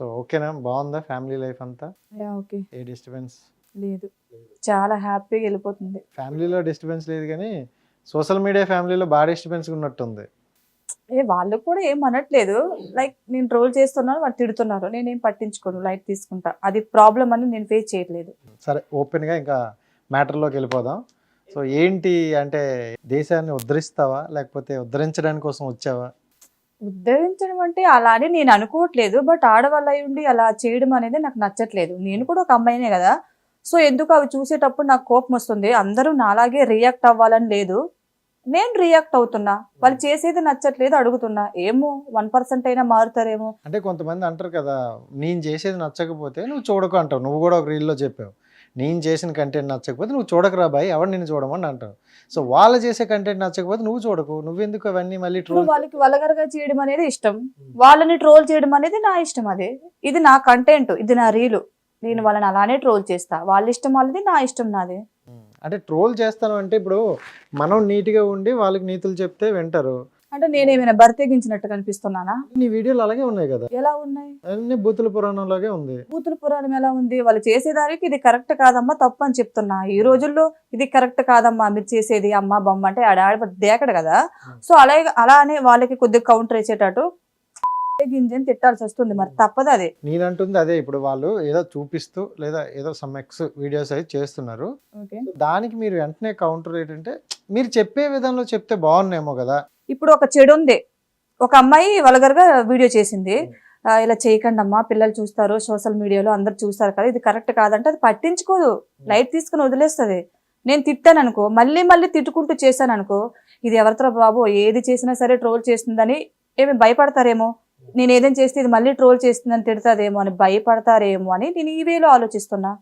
So ఓకేనా బాగుందా family life అంతా? Yeah okay. Any disturbance? లేదు. చాలా హ్యాపీగా వెళ్ళిపోతుంది. ఫ్యామిలీలో డిస్టర్బెన్స్ లేదు కానీ సోషల్ మీడియా ఫ్యామిలీలో బాగా డిస్టర్బెన్స్ ఉన్నట్టుంది. ఏ వాళ్ళు కూడా ఏం అనట్లేదు. లైక్ నేను ట్రోల్ చేస్తున్నాను వాళ్ళు తిడుతున్నారు. నేనేం పట్టించుకోను లైట్ తీసుకుంటా. అది ప్రాబ్లం అని నేను ఫేస్ చేయట్లేదు. సరే ఓపెన్గా ఇంకా మ్యాటర్లోకి వెళ్ళిపోదాం. సో ఏంటి అంటే దేశాన్ని ఉద్ధరిస్తావా లేకపోతే ఉద్ధరించడానికి కోసం వచ్చావా? ఉద్ధరించడం అంటే అలా అని నేను అనుకోవట్లేదు బట్ ఆడవాళ్ళ ఉండి అలా చేయడం అనేది నాకు నచ్చట్లేదు. నేను కూడా ఒక అమ్మాయినే కదా. సో ఎందుకు అవి చూసేటప్పుడు నాకు కోపం వస్తుంది? అందరూ నాలాగే రియాక్ట్ అవ్వాలని లేదు. నేను రియాక్ట్ అవుతున్నా. వాళ్ళు చేసేది నచ్చట్లేదు అడుగుతున్నా. ఏమో వన్ పర్సెంట్ అయినా మారుతారేమో. అంటే కొంతమంది అంటారు కదా నేను చేసేది నచ్చకపోతే నువ్వు చూడకు అంటావు. నువ్వు కూడా ఒక రీల్లో చెప్పావు. నేను చేసిన కంటెంట్ నచ్చకపోతే నువ్వు చూడకురా బాయ్ ఎవరు నేను చూడమని అంటావు సో వాళ్ళు చేసే కంటెంట్ నచ్చకపోతే నువ్వు చూడకు నువ్వెందుకు అవన్నీ మళ్ళీ ట్రోల్ వాళ్ళకి వలగరగా చేయడం అనేది ఇష్టం. వాళ్ళని ట్రోల్ చేయడం అనేది నా ఇష్టం అది. ఇది నా కంటెంట్ ఇది నా రీలు నేను వాళ్ళని అలానే ట్రోల్ చేస్తా. వాళ్ళ ఇష్టం వాళ్ళది నా ఇష్టం నాది. అంటే ట్రోల్ చేస్తాను అంటే ఇప్పుడు మనం నీట్గా ఉండి వాళ్ళకి నీతులు చెప్తే వింటారు. అంటే నేనేమైనా బర్తెగించినట్టు కనిపిస్తున్నానా? నీ వీడియోలు అలాగే ఉన్నాయి కదా. ఎలా ఉన్నాయి? అన్ని బూతుల పురాణంలాగే ఉంది. కూతురు పురాణం ఎలా ఉంది? వాళ్ళు చేసేదానికి ఇది కరెక్ట్ కాదమ్మా తప్పు అని చెప్తున్నా. ఈ రోజుల్లో ఇది కరెక్ట్ కాదమ్మా మీరు చేసేది అమ్మ బొమ్మ అంటే ఆడ ఆడ దేకడు కదా. సో అలాగే అలానే వాళ్ళకి కొద్దిగా కౌంటర్ వేసేటట్టు గింజని తిట్టాల్సి వస్తుంది. మరి తప్పదు అది. నేనంటుంది అదే ఇప్పుడు వాళ్ళు ఏదో చూపిస్తూ లేదా ఏదో సమ్ ఎక్స్ వీడియోస్ అయితే చేస్తున్నారు. దానికి మీరు వెంటనే కౌంటర్ ఏంటంటే మీరు చెప్పే విధంలో చెప్తే బాగున్నేమో కదా. ఇప్పుడు ఒక చెడు ఉంది. ఒక అమ్మాయి వలగరగా వీడియో చేసింది. ఇలా చేయకండి అమ్మా పిల్లలు చూస్తారు సోషల్ మీడియాలో అందరు చూస్తారు కదా ఇది కరెక్ట్ కాదంటే అది పట్టించుకోదు. లైట్ తీసుకుని వదిలేస్తుంది. నేను తిట్టాను అనుకో మళ్ళీ మళ్ళీ తిట్టుకుంటూ చేశాను అనుకో ఇది ఎవరితో బాబు ఏది చేసినా సరే ట్రోల్ చేస్తుందని ఏమి భయపడతారేమో? నేను ఏదైనా చేస్తే ఇది మళ్ళీ ట్రోల్ చేస్తుందని తిడతాదేమో అని భయపడతారేమో అని నేను ఈ వేలో ఆలోచిస్తున్నా.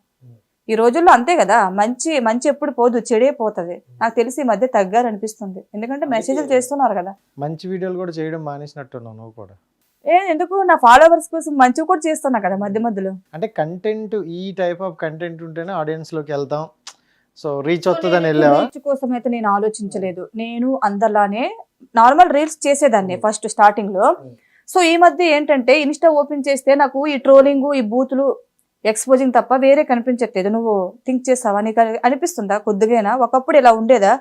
ఈ రోజుల్లో అంతే కదా మంచి మంచి ఎప్పుడు పోదు చెడే పోతుంది. నాకు తెలిసి ఈ మధ్య తగ్గారనిపిస్తుంది ఎందుకంటే మెసేజ్లు చేస్తున్నారు కదా. మంచి వీడియోలు కూడా చేయడం మానేసినట్టున్నావు నువ్వు కూడా. ఏ ఎందుకు? నా ఫాలోవర్స్ కోసం మంచి కూడా చేస్తున్నా కదా మధ్య మధ్యలో. అంటే కంటెంట్ ఈ టైప్ ఆఫ్ కంటెంట్ ఉంటేనే ఆడియన్స్లోకి వెళ్తాం. సో రీచ్ వస్తుందని వెళ్ళావా? రీచ్ కోసం అయితే నేను ఆలోచించలేదు. నేను అందరిలానే నార్మల్ రీల్స్ చేసేదాన్ని ఫస్ట్ స్టార్టింగ్లో. సో ఈ మధ్య ఏంటంటే ఇన్స్టా ఓపెన్ చేస్తే నాకు ఈ ట్రోలింగ్ ఈ బూతులు ఎక్స్పోజింగ్ తప్ప వేరే కనిపించట్లేదు. నువ్వు థింక్ చేస్తావా నీకు అని- అనిపిస్తుందా? కొద్దిగా ఒకప్పుడు ఇలా ఉండేదా?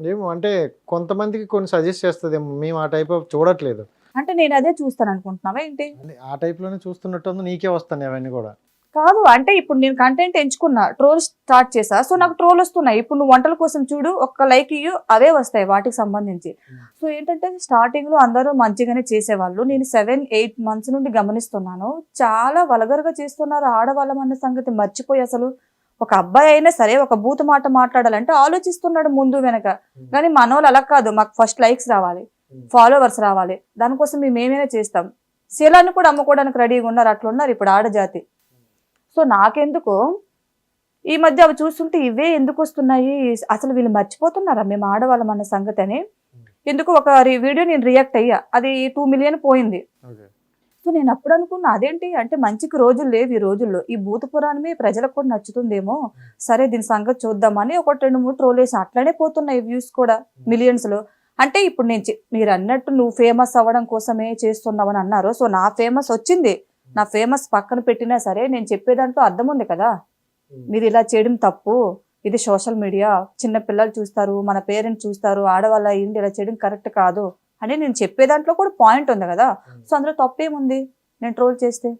ఏమో అంటే కొంతమందికి కొన్ని సజెస్ట్ చేస్తుందేమో. మేము ఆ టైప్ ఆఫ్ చూడట్లేదు. అంటే నేను అదే చూస్తాను అనుకుంటున్నావా ఏంటి ఆ టైప్లోనే చూస్తున్నట్టుంది నీకే వస్తాయి అవన్నీ కూడా. కాదు అంటే ఇప్పుడు నేను కంటెంట్ ఎంచుకున్నా ట్రోల్ స్టార్ట్ చేసా. సో నాకు ట్రోల్ వస్తున్నాయి. ఇప్పుడు నువ్వు వంటల కోసం చూడు ఒక్క లైక్ ఇయ్యు అవే వస్తాయి వాటికి సంబంధించి. సో ఏంటంటే స్టార్టింగ్లో అందరూ మంచిగానే చేసేవాళ్ళు. నేను సెవెన్ ఎయిట్ మంత్స్ నుండి గమనిస్తున్నాను. చాలా వలగరగా చేస్తున్నారు ఆడవాళ్ళం అన్న సంగతి మర్చిపోయి అసలు. ఒక అబ్బాయి అయినా సరే ఒక బూత్ మాట మాట్లాడాలంటే ఆలోచిస్తున్నాడు ముందు వెనక. కానీ మనోళ్ళు అలా కాదు. మాకు ఫస్ట్ లైక్స్ రావాలి. ఫాలోవర్స్ రావాలి. దానికోసం మేము ఏమైనా చేస్తాం. శీలాన్ని కూడా అమ్ముకోవడానికి రెడీగా ఉన్నారు. అట్లా ఉన్నారు ఇప్పుడు ఆడజాతి. సో నాకెందుకు? ఈ మధ్య అవి చూస్తుంటే ఇవే ఎందుకు వస్తున్నాయి? అసలు వీళ్ళు మర్చిపోతున్నారా? మేము ఆడవాళ్ళం అన్న సంగతి అని. ఎందుకు ఒక వీడియో నేను రియాక్ట్ అయ్యా. అది టూ మిలియన్ పోయింది. సో నేను అప్పుడు అనుకున్నా అదేంటి? అంటే మంచికి రోజులు లేవు ఈ రోజుల్లో. ఈ భూత పురాణమే ప్రజలకు కూడా నచ్చుతుందేమో. సరే దీని సంగతి చూద్దామని ఒకటి రెండు మూడు ట్రోల్ వేసి అట్లనే పోతున్నాయి వ్యూస్ కూడా మిలియన్స్లో. అంటే ఇప్పుడు నేను మీరు అన్నట్టు నువ్వు ఫేమస్ అవ్వడం కోసమే చేస్తున్నావు అని అన్నారు. సో నా ఫేమస్ వచ్చింది. నా ఫేమస్ పక్కన పెట్టినా సరే నేను చెప్పే దాంట్లో అర్థం ఉంది కదా మీరు ఇలా చేయడం తప్పు. ఇది సోషల్ మీడియా. చిన్న పిల్లలు చూస్తారు మన పేరెంట్స్ చూస్తారు ఆడవాళ్ళ అయ్యింది ఇలా చేయడం కరెక్ట్ కాదు అని నేను చెప్పే దాంట్లో కూడా పాయింట్ ఉంది కదా. సో అందులో తప్పేముంది? నేను ట్రోల్ చేస్తే?